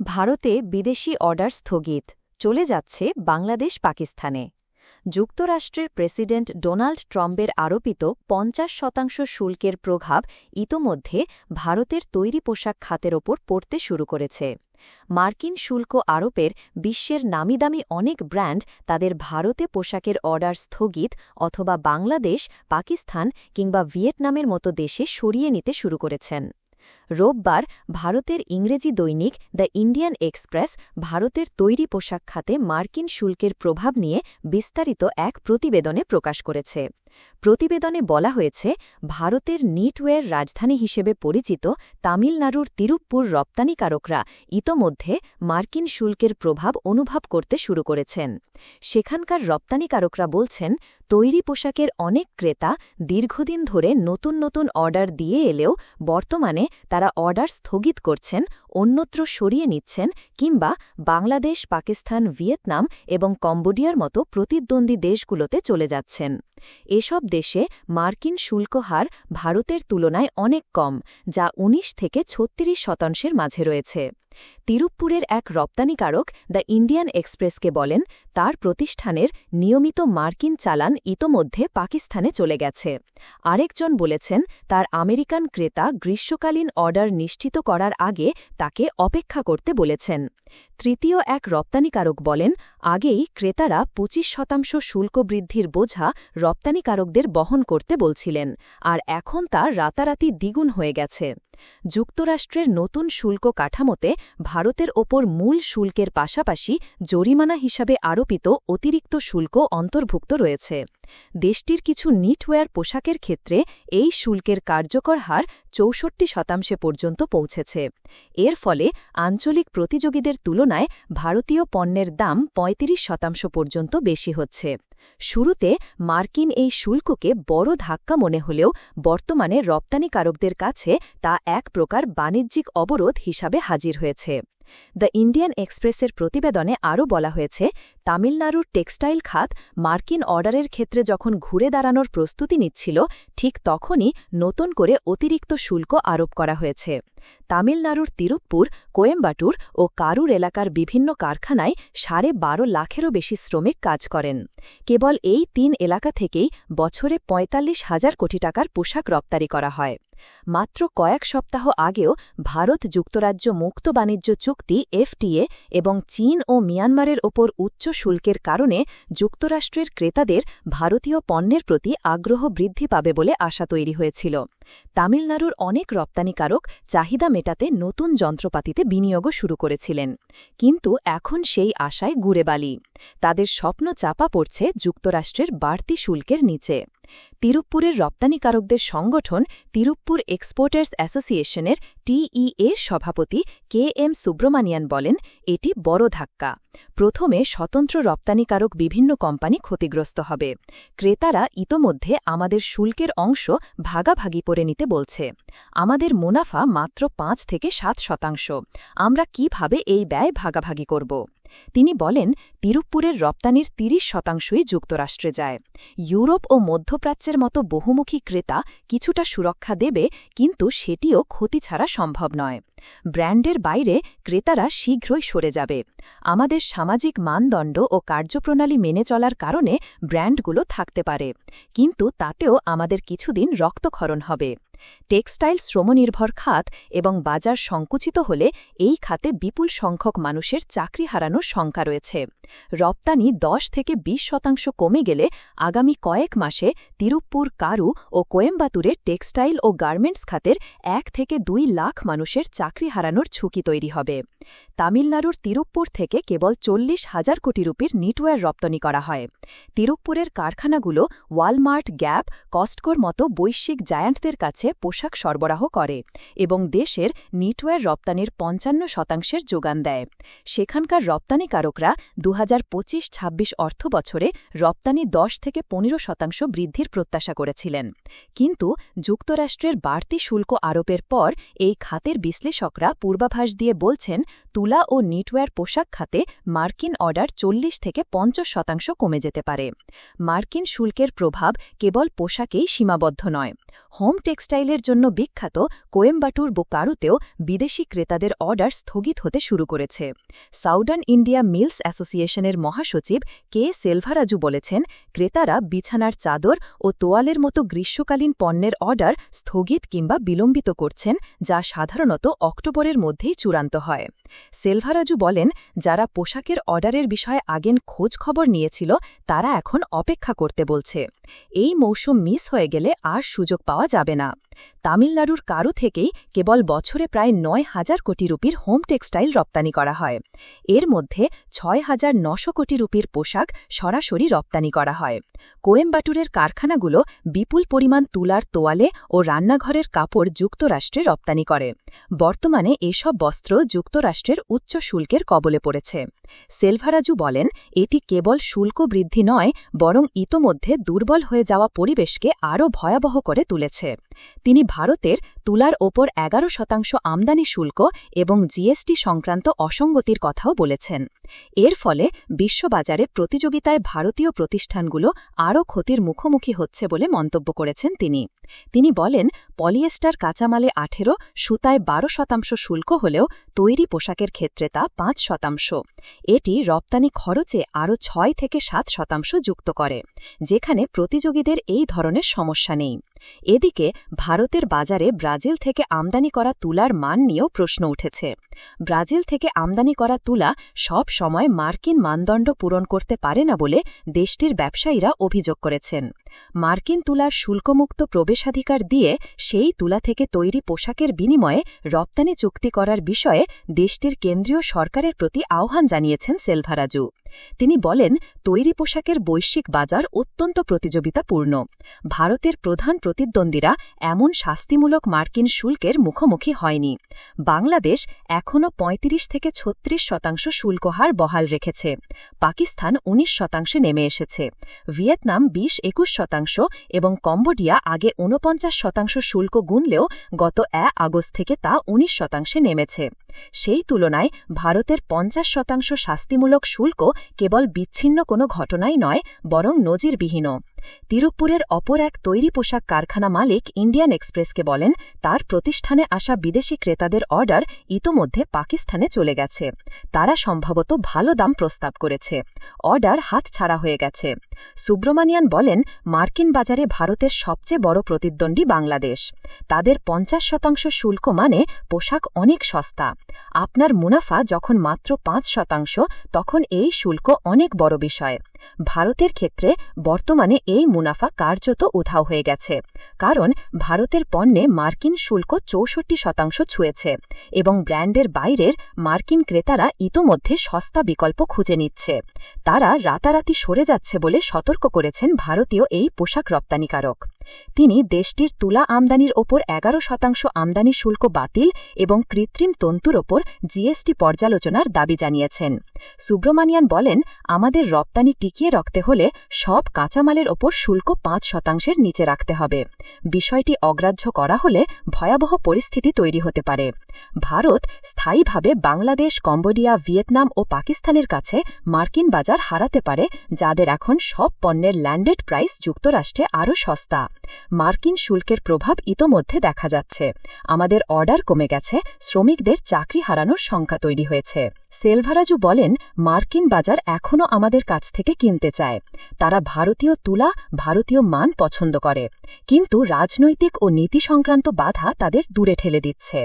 ভারতে বিদেশি অর্ডার স্থগিত, চলে যাচ্ছে বাংলাদেশ পাকিস্তানে। যুক্তরাষ্ট্রের প্রেসিডেন্ট ডোনাল্ড ট্রাম্পের আরোপিত পঞ্চাশ শতাংশ শুল্কের প্রভাব ইতোমধ্যে ভারতের তৈরি পোশাক খাতের ওপর পড়তে শুরু করেছে। মার্কিন শুল্ক আরোপের বিশ্বের নামিদামি অনেক ব্র্যান্ড তাদের ভারতে পোশাকের অর্ডার স্থগিত অথবা বাংলাদেশ, পাকিস্তান কিংবা ভিয়েতনামের মতো দেশে সরিয়ে নিতে শুরু করেছেন। রোববার ভারতের ইংরেজি দৈনিক দ্য ইন্ডিয়ান এক্সপ্রেস ভারতের তৈরি পোশাক খাতে মার্কিন শুল্কের প্রভাব নিয়ে বিস্তারিত এক প্রতিবেদনে প্রকাশ করেছে। প্রতিবেদনে বলা হয়েছে, ভারতের নিটওয়ের রাজধানী হিসেবে পরিচিত তামিলনাড়ুর তিরুপ্পুর রপ্তানিকারকরা ইতোমধ্যে মার্কিন শুল্কের প্রভাব অনুভব করতে শুরু করেছেন। সেখানকার রপ্তানিকারকরা বলছেন, তৈরি পোশাকের অনেক ক্রেতা দীর্ঘদিন ধরে নতুন নতুন অর্ডার দিয়ে এলেও বর্তমানে তারা অর্ডার স্থগিত করছেন, অন্যত্র সরিয়ে নিচ্ছেন কিংবা বাংলাদেশ, পাকিস্তান, ভিয়েতনাম এবং কম্বোডিয়ার মতো প্রতিদ্বন্দ্বী দেশগুলোতে চলে যাচ্ছেন। এসব দেশে মার্কিন শুল্কহার ভারতের তুলনায় অনেক কম, যা ১৯ থেকে ছত্রিশ শতাংশের মাঝে রয়েছে। তিরুপ্পুরের এক রপ্তানিকারক দ্য ইন্ডিয়ান এক্সপ্রেসকে বলেন, তার প্রতিষ্ঠানের নিয়মিত মার্কিন চালান ইতোমধ্যে পাকিস্তানে চলে গেছে। আরেকজন বলেছেন, তার আমেরিকান ক্রেতা গ্রীষ্মকালীন অর্ডার নিশ্চিত করার আগে তাকে অপেক্ষা করতে বলেছেন। তৃতীয় এক রপ্তানিকারক বলেন, আগেই ক্রেতারা পঁচিশ শতাংশ শুল্ক বৃদ্ধির বোঝা রপ্তানিকারকদের বহন করতে বলছিলেন, আর এখন তা রাতারাতি দ্বিগুণ হয়ে গেছে। যুক্তরাষ্ট্রের নতুন শুল্ক কাঠামোতে ভারতের ওপর মূল শুল্কের পাশাপাশি জরিমানা হিসাবে আরোপিত অতিরিক্ত শুল্ক অন্তর্ভুক্ত রয়েছে। দেশটির কিছু নিটওয়্যার পোশাকের ক্ষেত্রে এই শুল্কের কার্যকর হার চৌষট্টি শতাংশে পর্যন্ত পৌঁছেছে। এর ফলে আঞ্চলিক প্রতিযোগীদের তুলনায় ভারতীয় পণ্যের দাম ৩৫ শতাংশ পর্যন্ত বেশি হচ্ছে। শুরুতে মার্কিন এই শুল্ককে বড় ধাক্কা মনে হলেও বর্তমানে রপ্তানিকারকদের কাছে তা এক প্রকার বাণিজ্যিক অবরোধ হিসাবে হাজির হয়েছে। দ্য ইন্ডিয়ান এক্সপ্রেসের প্রতিবেদনে আরও বলা হয়েছে, তামিলনাড়ুর টেক্সটাইল খাত মার্কিন অর্ডারের ক্ষেত্রে যখন ঘুরে দাঁড়ানোর প্রস্তুতি নিচ্ছিল, ঠিক তখনই নতুন করে অতিরিক্ত শুল্ক আরোপ করা হয়েছে। তামিলনাড়ুর তিরুপ্পুর, কোয়েম্বাটুর ও কারুর এলাকার বিভিন্ন কারখানায় সাড়ে বারো লাখেরও বেশি শ্রমিক কাজ করেন। কেবল এই তিন এলাকা থেকেই বছরে পঁয়তাল্লিশ হাজার কোটি টাকার পোশাক রপ্তানি করা হয়। মাত্র কয়েক সপ্তাহ আগেও ভারত যুক্তরাজ্য মুক্ত বাণিজ্য চুক্তি, এফটিএ, এবং চীন ও মিয়ানমারের ওপর উচ্চ শুল্কের কারণে যুক্তরাষ্ট্রের ক্রেতাদের ভারতীয় পণ্যের প্রতি আগ্রহ বৃদ্ধি পাবে বলে আশা তৈরি হয়েছিল। তামিলনাড়ুর অনেক রপ্তানিকারক চাহিদা মেটাতে নতুন যন্ত্রপাতিতে বিনিয়োগও শুরু করেছিলেন। কিন্তু এখন সেই আশায় গুড়ে বালি তাদের স্বপ্ন চাপা পড়ছে যুক্তরাষ্ট্রের বাড়তি শুল্কের নিচে। তিরুপ্পুরের রপ্তানিকারকদের সংগঠন তিরুপ্পুর এক্সপোর্টার্স অ্যাসোসিয়েশনের টিইএ সভাপতি কে এম সুব্রমানিয়ান বলেন, এটি বড় ধাক্কা। প্রথমে স্বতন্ত্র রপ্তানিকারক বিভিন্ন কোম্পানি ক্ষতিগ্রস্ত হবে। ক্রেতারা ইতোমধ্যে আমাদের শুল্কের অংশ ভাগাভাগি করে নিতে বলছে। আমাদের মুনাফা মাত্র পাঁচ থেকে সাত শতাংশ। আমরা কীভাবে এই ব্যয় ভাগাভাগি করব? তিনি বলেন, তিরুপ্পুরের রপ্তানির ৩০ শতাংশই যুক্তরাষ্ট্রে যায়। ইউরোপ ও মধ্যপ্রাচ্যের মতো বহুমুখী ক্রেতা কিছুটা সুরক্ষা দেবে, কিন্তু সেটিও ক্ষতি ছাড়া সম্ভব নয়। ব্র্যান্ডের বাইরে ক্রেতারা শীঘ্রই সরে যাবে। আমাদের সামাজিক মানদণ্ড ও কার্যপ্রণালী মেনে চলার কারণে ব্র্যান্ডগুলো থাকতে পারে। কিন্তু তাতেও আমাদের কিছুদিন রক্তক্ষরণ হবে। টেক্সটাইল শ্রমনির্ভর খাত এবং বাজার সংকুচিত হলে এই খাতে বিপুল সংখ্যক মানুষের চাকরি হারানোর শঙ্কা রয়েছে। রপ্তানি দশ থেকে ২০ শতাংশ কমে গেলে আগামী কয়েক মাসে তিরুপ্পুর, কারু ও কোয়েম্বাতুরের টেক্সটাইল ও গার্মেন্টস খাতের এক থেকে দুই লাখ মানুষের চাকরি হারানোর ঝুঁকি তৈরি হবে। তামিলনাড়ুর তিরুপ্পুর থেকে কেবল চল্লিশ হাজার কোটি রুপির নিটওয়্যার রপ্তানি করা হয়। তিরুপ্পুরের কারখানাগুলো ওয়ালমার্ট, গ্যাপ, কস্টকোর মতো বৈশ্বিক জায়ান্টদের কাছে পোশাক সরবরাহ করে এবং দেশের নিটওয়্যার রপ্তানির পঞ্চান্ন শতাংশের যোগান দেয়। সেখানকার রপ্তানিকারকরা দু হাজার পঁচিশ ছাব্বিশ অর্থ বছরে রপ্তানি দশ থেকে পনেরো শতাংশ বৃদ্ধির প্রত্যাশা করেছিলেন। কিন্তু যুক্তরাষ্ট্রের বাড়তি শুল্ক আরোপের পর এই খাতের বিশ্লেষকরা পূর্বাভাস দিয়ে বলছেন, তুলা ও নিটওয়্যার পোশাক খাতে মার্কিন অর্ডার চল্লিশ থেকে পঞ্চাশ শতাংশ কমে যেতে পারে। মার্কিন শুল্কের প্রভাব কেবল পোশাকেই সীমাবদ্ধ নয়, হোম টেক্সটাইল টেক্সটাইলের জন্য বিখ্যাত কোয়েম্বাটুর বোকারুতেও বিদেশি ক্রেতাদের অর্ডার স্থগিত হতে শুরু করেছে। সাউদার্ন ইন্ডিয়া মিলস অ্যাসোসিয়েশনের মহাসচিব কে সেলভারাজু বলেছেন, ক্রেতারা বিছানার চাদর ও তোয়ালের মতো গ্রীষ্মকালীন পণ্যের অর্ডার স্থগিত কিংবা বিলম্বিত করছেন, যা সাধারণত অক্টোবরের মধ্যেই চূড়ান্ত হয়। সেলভারাজু বলেন, যারা পোশাকের অর্ডারের বিষয়ে আগেন খোঁজ খবর নিয়েছিল, তারা এখন অপেক্ষা করতে বলছে। এই মৌসুম মিস হয়ে গেলে আর সুযোগ পাওয়া যাবে না। তামিলনাড়ুর কারও থেকেই কেবল বছরে প্রায় নয় হাজার কোটি রুপির হোম টেক্সটাইল রপ্তানি করা হয়। এর মধ্যে ছয় হাজার নশো কোটি রুপির পোশাক সরাসরি রপ্তানি করা হয়। কোয়েম্বাটুরের কারখানাগুলো বিপুল পরিমাণ তুলার তোয়ালে ও রান্নাঘরের কাপড় যুক্তরাষ্ট্রে রপ্তানি করে। বর্তমানে এসব বস্ত্র যুক্তরাষ্ট্রের উচ্চ শুল্কের কবলে পড়েছে। সেলভারাজু বলেন, এটি কেবল শুল্ক বৃদ্ধি নয়, বরং ইতোমধ্যে দুর্বল হয়ে যাওয়া পরিবেশকে আরও ভয়াবহ করে তুলেছে। তিনি ভারতের তুলার ওপর এগারো শতাংশ আমদানি শুল্ক এবং জিএসটি সংক্রান্ত অসঙ্গতির কথাও বলেছেন। এর ফলে বিশ্ববাজারে প্রতিযোগিতায় ভারতীয় প্রতিষ্ঠানগুলো আরও ক্ষতির মুখোমুখি হচ্ছে বলে মন্তব্য করেছেন তিনি। তিনি বলেন, পলিয়েস্টার কাঁচামালে আঠেরো, সুতায় বারো শতাংশ শুল্ক হলেও তৈরি পোশাকের ক্ষেত্রে তা পাঁচ শতাংশ। এটি রপ্তানি খরচে আরও ছয় থেকে সাত শতাংশ যুক্ত করে, যেখানে প্রতিযোগীদের এই ধরনের সমস্যা নেই। এদিকে ভারতের বাজারে ব্রাজিল থেকে আমদানি করা তুলার মান নিয়েও প্রশ্ন উঠেছে। ব্রাজিল থেকে আমদানি করা তুলা সব সময় মার্কিন মানদণ্ড পূরণ করতে পারে না বলে দেশটির ব্যবসায়ীরা অভিযোগ করেছেন। মার্কিন তুলার শুল্কমুক্ত প্রবেশাধিকার দিয়ে সেই তুলা থেকে তৈরি পোশাকের বিনিময়ে রপ্তানি চুক্তি করার বিষয়ে দেশটির কেন্দ্রীয় সরকারের প্রতি আহ্বান জানিয়েছেন সেলভারাজু। তিনি বলেন, তৈরি পোশাকের বৈশ্বিক বাজার অত্যন্ত প্রতিযোগিতাপূর্ণ। ভারতের প্রধান প্রতিদ্বন্দ্বীরা এমন শাস্তিমূলক মার্কিন শুল্কের মুখোমুখি হয়নি। বাংলাদেশ এখনও ৩৫ থেকে ছত্রিশ শতাংশ শুল্কহার বহাল রেখেছে। পাকিস্তান ১৯ শতাংশে নেমে এসেছে। ভিয়েতনাম ২০ একুশ শতাংশ এবং কম্বোডিয়া আগে ঊনপঞ্চাশ শতাংশ শুল্ক গুনলেও গত এ আগস্ট থেকে তা ১৯ শতাংশে নেমেছে। সেই তুলনায় ভারতের পঞ্চাশ শতাংশ শাস্তিমূলক শুল্ক কেবল বিচ্ছিন্ন কোনো ঘটনাই নয়, বরং নজিরবিহীনও। তিরুপুরের অপর এক তৈরি পোশাক কারখানা মালিক ইন্ডিয়ান এক্সপ্রেসকে বলেন, তার প্রতিষ্ঠানে আসা বিদেশি ক্রেতাদের অর্ডার ইতোমধ্যে পাকিস্তানে চলে গেছে। তারা সম্ভবত ভালো দাম প্রস্তাব করেছে। অর্ডার হাত ছাড়া হয়ে গেছে। সুব্রমানিয়ান বলেন, মার্কিন বাজারে ভারতের সবচেয়ে বড় প্রতিদ্বন্দ্বী বাংলাদেশ। তাদের পঞ্চাশ শতাংশ শুল্ক মানে পোশাক অনেক সস্তা। আপনার মুনাফা যখন মাত্র পাঁচ শতাংশ, তখন এই শুল্ক অনেক বড় বিষয়। ভারতের ক্ষেত্রে বর্তমানে এই মুনাফা কার্যত উধাও হয়ে গেছে। কারণ ভারতের পণ্যে মার্কিন শুল্ক চৌষট্টি শতাংশ ছুঁয়েছে এবং ব্র্যান্ডের বাইরের মার্কিন ক্রেতারা ইতোমধ্যে সস্তা বিকল্প খুঁজে নিচ্ছে। তারা রাতারাতি সরে যাচ্ছে বলে সতর্ক করেছেন ভারতীয় এই পোশাক রপ্তানিকারক। তিনি দেশটির তুলা আমদানির ওপর এগারো শতাংশ আমদানি শুল্ক বাতিল এবং কৃত্রিম তন্তুর ওপর জিএসটি পর্যালোচনার দাবি জানিয়েছেন। সুব্রমানিয়ান বলেন, আমাদের রপ্তানি টিকিয়ে রাখতে হলে সব কাঁচামালের ওপর শুল্ক পাঁচ শতাংশের নিচে রাখতে হবে। বিষয়টি অগ্রাহ্য করা হলে ভয়াবহ পরিস্থিতি তৈরি হতে পারে। ভারত স্থায়ীভাবে বাংলাদেশ, কম্বোডিয়া, ভিয়েতনাম ও পাকিস্তানের কাছে মার্কিন বাজার হারাতে পারে, যাদের এখন সব পণ্যের ল্যান্ডেড প্রাইস যুক্তরাষ্ট্রে আরও সস্তা। মার্কিন শুল্কের প্রভাব ইতোমধ্যে দেখা যাচ্ছে। আমাদের অর্ডার কমে গেছে, শ্রমিকদের চাকরি হারানোর শঙ্কা তৈরি হয়েছে। সেলভারাজু বলেন, মার্কিন বাজার এখনও আমাদের কাছ থেকে কিনতে চায়। তারা ভারতীয় তুলা, ভারতীয় মান পছন্দ করে। কিন্তু রাজনৈতিক ও নীতি সংক্রান্ত বাধা তাদের দূরে ঠেলে দিচ্ছে।